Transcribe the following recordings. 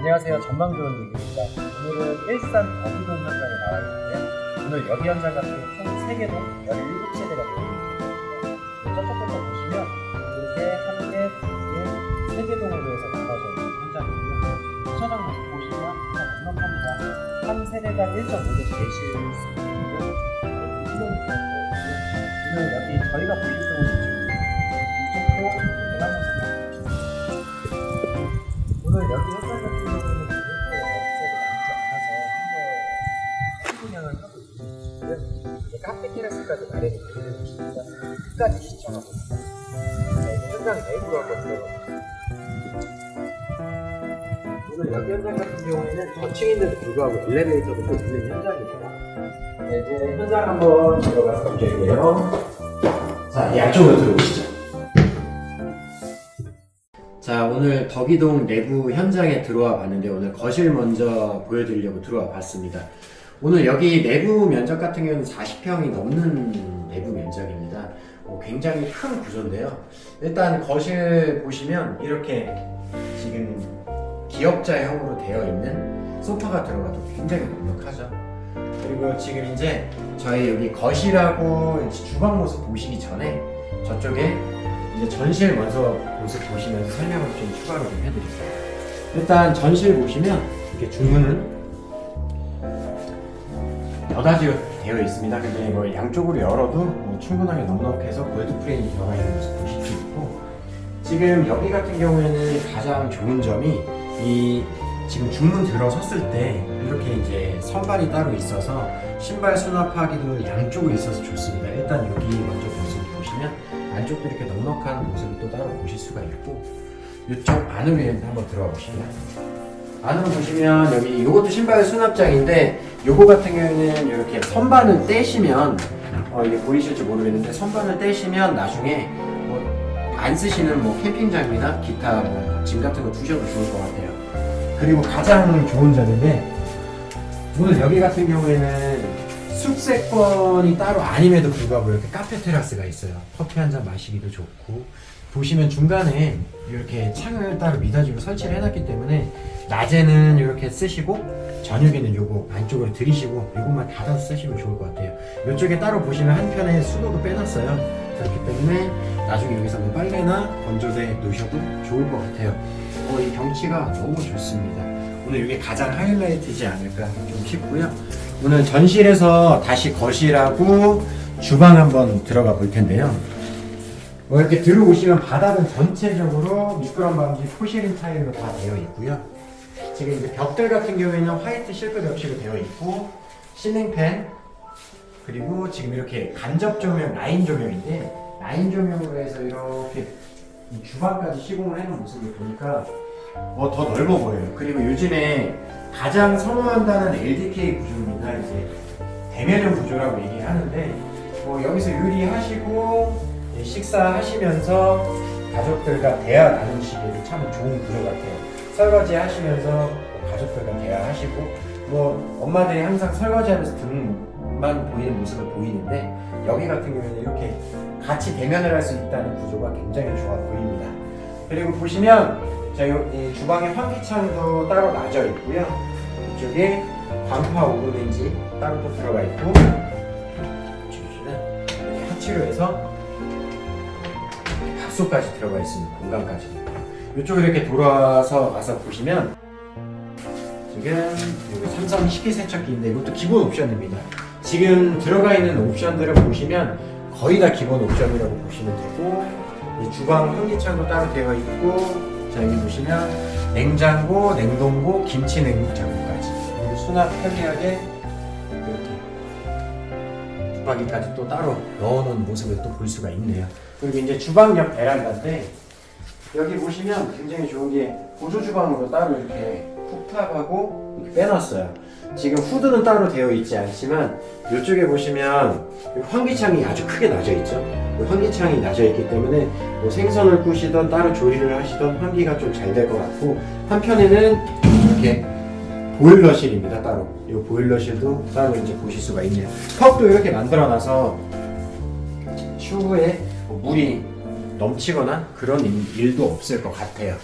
안녕하세요. 전망 좋은 얘기입니다. 오늘은 일산 어기동 현장에 나와 있는데요. 오늘 여기 현장 같은 총 3개동 17세대가 되어 있습니다. 저쪽부터 보시면 이렇게 한 개, 두 개, 세 개 동으로 해서 나눠져 있는 현장이고요. 주차장 보시면 그냥 넉넉합니다. 한 세대당 1.5대씩 내실 수 있고요. 오늘 여기 저희가 보실 경우는 지금 이쪽도 마련이 되는 곳입니다. 끝까지 시청하고 이제 현장 내부로 한번 들어가볼게요. 오늘 여기 현장 같은 경우에는 저층인데도 불구하고 엘리베이터도 또 있는 현장입니다. 네, 이제 현장 한번 들어가서 볼게요. 자, 이 안쪽으로 들어오시죠. 자 오늘 덕이동 내부 현장에 들어와 봤는데 오늘 거실 먼저 보여드리려고 들어와 봤습니다. 오늘 여기 내부 면적 같은 경우는 40평이 넘는 내부 면적입니다. 어, 굉장히 큰 구조인데요. 일단 거실 보시면 이렇게 지금 기역자형으로 되어 있는 소파가 들어가도 굉장히 넉넉하죠. 그리고 지금 이제 저희 여기 거실하고 주방 모습 보시기 전에 저쪽에 이제 전실 먼저 모습 보시면서 설명을 좀 추가로 좀 해드릴게요. 일단 전실 보시면 이렇게 중문은 여닫이 되어 있습니다. 근데 이거 양쪽으로 열어도 뭐 충분하게 넉넉해서 골드 프레임이 들어가 있는 모습 보실 수 있고 지금 여기 같은 경우에는 가장 좋은 점이 이 지금 중문 들어섰을 때 이렇게 이제 선반이 따로 있어서 신발 수납하기도 양쪽에 있어서 좋습니다. 일단 여기 먼저 모습 보시면 안쪽도 이렇게 넉넉한 모습을 또 따로 보실 수가 있고 이쪽 안으로 한번 들어가 보시면 안으로 보시면 여기 이것도 신발 수납장인데 요거 같은 경우에는 이렇게 선반을 떼시면 어 이게 보이실지 모르겠는데 선반을 떼시면 나중에 뭐 안 쓰시는 뭐 캠핑장이나 기타 뭐짐 같은 거 두셔도 좋을 것 같아요. 그리고 가장 좋은 점인데 오늘 여기 같은 경우에는 숙세권이 따로 아님에도 불구하고 이렇게 카페 테라스가 있어요. 커피 한 잔 마시기도 좋고 보시면 중간에 이렇게 창을 따로 미닫이로 설치를 해놨기 때문에 낮에는 이렇게 쓰시고 저녁에는 요거 안쪽으로 들이시고 요것만 닫아서 쓰시면 좋을 것 같아요. 이쪽에 따로 보시면 한편에 수도도 빼놨어요. 그렇기 때문에 나중에 여기서 뭐 빨래나 건조대 놓으셔도 좋을 것 같아요. 어, 이 경치가 너무 좋습니다. 오늘 이게 가장 하이라이트지 않을까 좀 싶고요. 오늘 전실에서 다시 거실하고 주방 한번 들어가 볼 텐데요. 뭐 이렇게 들어오시면 바닥은 전체적으로 미끄럼 방지 포시린 타일로 다 되어 있고요. 지금 이제 벽들 같은 경우에는 화이트 실크 벽시로 되어 있고 실링팬 그리고 지금 이렇게 간접 조명 라인 조명인데 라인 조명으로 해서 이렇게 이 주방까지 시공을 해놓은 모습을 보니까 뭐더 넓어 보여요. 그리고 요즘에 가장 선호한다는 LDK 구조입니다. 이제 대면형 구조라고 얘기를 하는데 뭐 여기서 요리하시고 예, 식사하시면서 가족들과 대화 나누시기에도 참 좋은 구조 같아요. 설거지 하시면서 뭐 가족들과 대화하시고 뭐 엄마들이 항상 설거지하면서 등만 보이는 모습을 보이는데 여기 같은 경우에는 이렇게 같이 대면을 할 수 있다는 구조가 굉장히 좋아 보입니다. 그리고 보시면 저희 이 주방에 환기창도 따로 놔져 있고요. 이쪽에 광파 오븐렌지 따로 또 들어가 있고 주시는 이렇게 하치로 해서 밥솥까지 들어가 있습니다. 공간까지. 이쪽으로 이렇게 돌아서 가서 보시면 지금 삼성 식기세척기인데 이것도 기본 옵션입니다. 지금 들어가 있는 옵션들을 보시면 거의 다 기본 옵션이라고 보시면 되고 이 주방 환기창도 따로 되어 있고 자 여기 보시면 냉장고, 냉동고, 김치 냉장고까지 수납 편리하게 이렇게 붙박이까지 또 따로 넣어놓은 모습을 또 볼 수가 있네요. 그리고 이제 주방 옆 베란다인데 여기 보시면 굉장히 좋은 게 보조 주방으로 따로 이렇게 쿡탑하고 이렇게 빼놨어요. 지금 후드는 따로 되어 있지 않지만 이쪽에 보시면 환기창이 아주 크게 나져 있죠. 그 환기창이 나져 있기 때문에 뭐 생선을 구시던 따로 조리를 하시던 환기가 좀 잘 될 것 같고 한편에는 이렇게 보일러실입니다 따로. 이 보일러실도 따로 이제 보실 수가 있네요. 턱도 이렇게 만들어놔서 추후에 뭐 물이 넘치거나 그런 일- 일도 없을 것 같아요.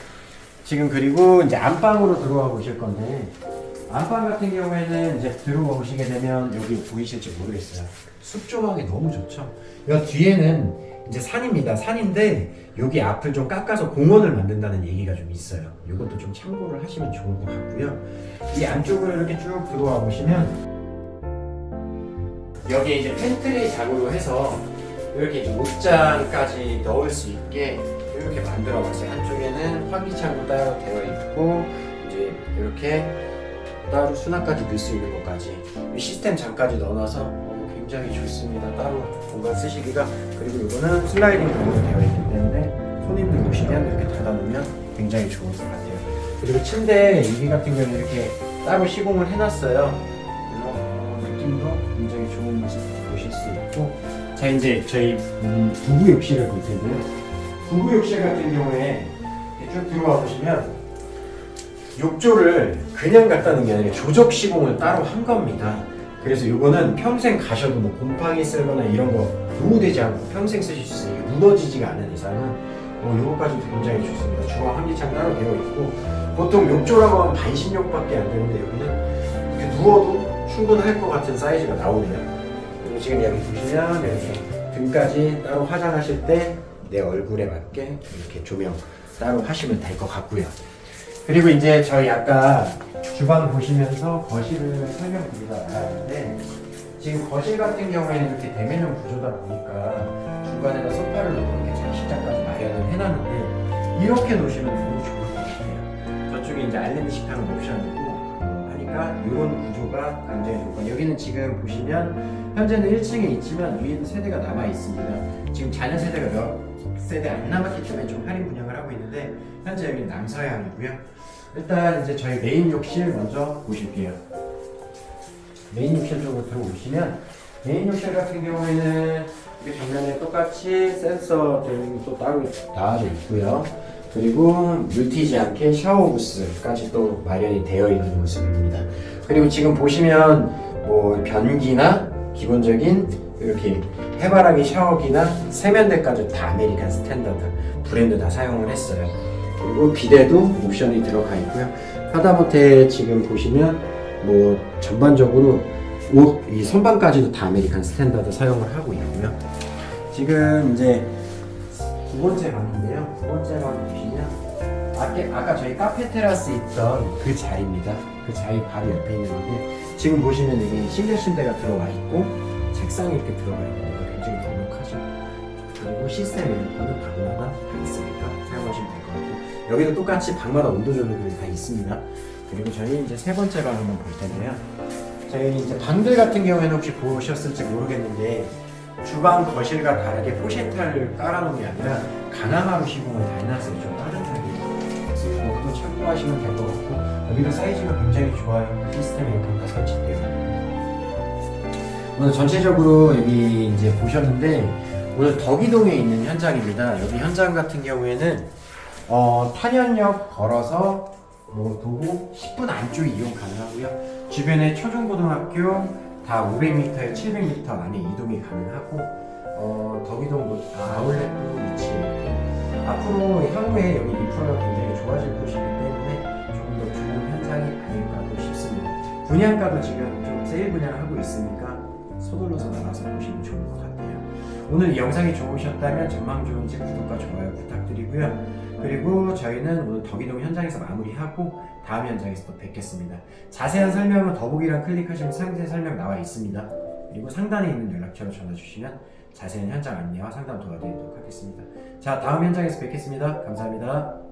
지금 그리고 이제 안방으로 들어와 보실 건데 안방 같은 경우에는 이제 들어와 보시게 되면 여기 보이실지 모르겠어요. 숲 조망이 너무 좋죠. 여 뒤에는 이제 산입니다. 산인데 여기 앞을 좀 깎아서 공원을 만든다는 얘기가 좀 있어요. 이것도 좀 참고를 하시면 좋을 것 같고요. 이 안쪽으로 이렇게 쭉 들어와 보시면 여기 이제 팬트리 장으로 해서 이렇게 이제 옷장까지 넣을 수 있게 이렇게 만들어 봤어요. 한쪽에는 환기창도 따로 되어 있고 이제 이렇게 따로 수납까지 넣을 수 있는 것까지 이 시스템 장까지 넣어놔서 어, 굉장히 좋습니다. 따로 공간 쓰시기가 그리고 이거는 슬라이딩 도어로 되어 있기 때문에 손님들 오시면 이렇게 닫아놓으면 굉장히 좋을 것 같아요. 그리고 침대 여기 같은 경우는 이렇게 따로 시공을 해놨어요. 그래서 어, 느낌도 굉장히 좋은 모습 보실 수 있고 자 이제 저희 음, 부부 욕실을 볼 텐데요. 부부 욕실 같은 경우에 쭉 들어와 보시면 욕조를 그냥 갖다 놓은 게 아니라 조적 시공을 따로 한 겁니다. 그래서 이거는 평생 가셔도 뭐 곰팡이 쓸거나 이런 거 노후되지 않고 평생 쓰실 수 있어요. 무너지지가 않은 이상은 어, 이거까지도 굉장히 좋습니다. 주방 환기창 따로 되어 있고 보통 욕조라고 하면 반신욕밖에 안 되는데 여기는 이렇게 누워도 충분할 것 같은 사이즈가 나오네요. 그리고 지금 여기 보시면 이렇게 등까지 따로 화장하실 때 내 얼굴에 맞게 이렇게 조명 따로 하시면 될 것 같고요. 그리고 이제 저희 아까 주방 보시면서 거실을 설명드리다 나갔는데 지금 거실 같은 경우에는 이렇게 대면형 구조다 보니까 중간에다 소파를 놓고 이렇게 장식장까지 마련을 해놨는데 이렇게 놓으시면 너무 좋을 것 같아요. 저쪽에 이제 아일랜드 식탁은 옵션이고 하니까 이런 구조가 굉장히 좋고 여기는 지금 보시면 현재는 1층에 있지만 위에는 세대가 남아 있습니다. 지금 자녀 세대가 몇 세대 안 남았기 때문에 좀 할인 분양을 하고 있는데 현재 여기는 남서향이고요. 일단 이제 저희 메인 욕실 먼저 보실게요. 메인 욕실 쪽으로 들어오시면 메인 욕실 같은 경우에는 이게 정면에 똑같이 센서 등이 또 따로 나와져 있고요. 그리고 물티지 않게 샤워 부스까지 또 마련이 되어 있는 모습입니다. 그리고 지금 보시면 뭐 변기나 기본적인 이렇게 해바라기 샤워기나 세면대까지 다 아메리칸 스탠다드 브랜드 다 사용을 했어요. 그리고 비데도 옵션이 들어가 있고요. 하다못해 지금 보시면 뭐 전반적으로 옷, 이 선반까지도 다 아메리칸 스탠다드 사용을 하고 있고요. 지금 이제 두 번째 방인데요. 두 번째 방 보시면 아까, 아까 저희 카페 테라스 있던 그 자리입니다. 그 자리 바로 옆에 있는 건데 지금 보시면 여기 싱글 침대가 들어와 있고 책상이 이렇게 들어가 있고 굉장히 넉넉하죠. 그리고 시스템 에어컨은 방마다 다 있으니까 여기도 똑같이 방마다 온도 조절이 다 있습니다. 그리고 저희 이제 세 번째 방 한번 볼 텐데요. 저희 이제 방들 같은 경우에는 혹시 보셨을지 모르겠는데 주방 거실과 다르게 포셰타를 깔아놓은 게 아니라 강화마루 시공을 다 해놨어요. 좀 따뜻하게. 그래서 이것도 참고하시면 될 것 같고 여기도 사이즈가 굉장히 좋아요. 시스템 에어컨 다 설치되어 오늘 전체적으로 여기 이제 보셨는데 오늘 덕이동에 있는 현장입니다. 여기 현장 같은 경우에는 어, 탄현역 걸어서 뭐 도보 10분 안쪽에 이용 가능하고요. 주변에 초중고등학교 다 500m에 700m 안에 이동이 가능하고 어, 덕이동 노- 아, 아울렛도 위치해 앞으로 향후에 여기 인프라가 굉장히 좋아질 곳이기 때문에 조금 더 좋은 현장이 아닐까 싶습니다. 분양가도 지금 좀 세일 분양을 하고 있으니까 서둘러서 나가서 보시면 좋을 것 같아요. 오늘 이 영상이 좋으셨다면 전망 좋은 집 구독과 좋아요 부탁드리고요. 그리고 저희는 오늘 덕이동 현장에서 마무리하고 다음 현장에서 또 뵙겠습니다. 자세한 설명은 더보기란 클릭하시면 상세 설명 나와 있습니다. 그리고 상단에 있는 연락처로 전화 주시면 자세한 현장 안내와 상담 도와드리도록 하겠습니다. 자, 다음 현장에서 뵙겠습니다. 감사합니다.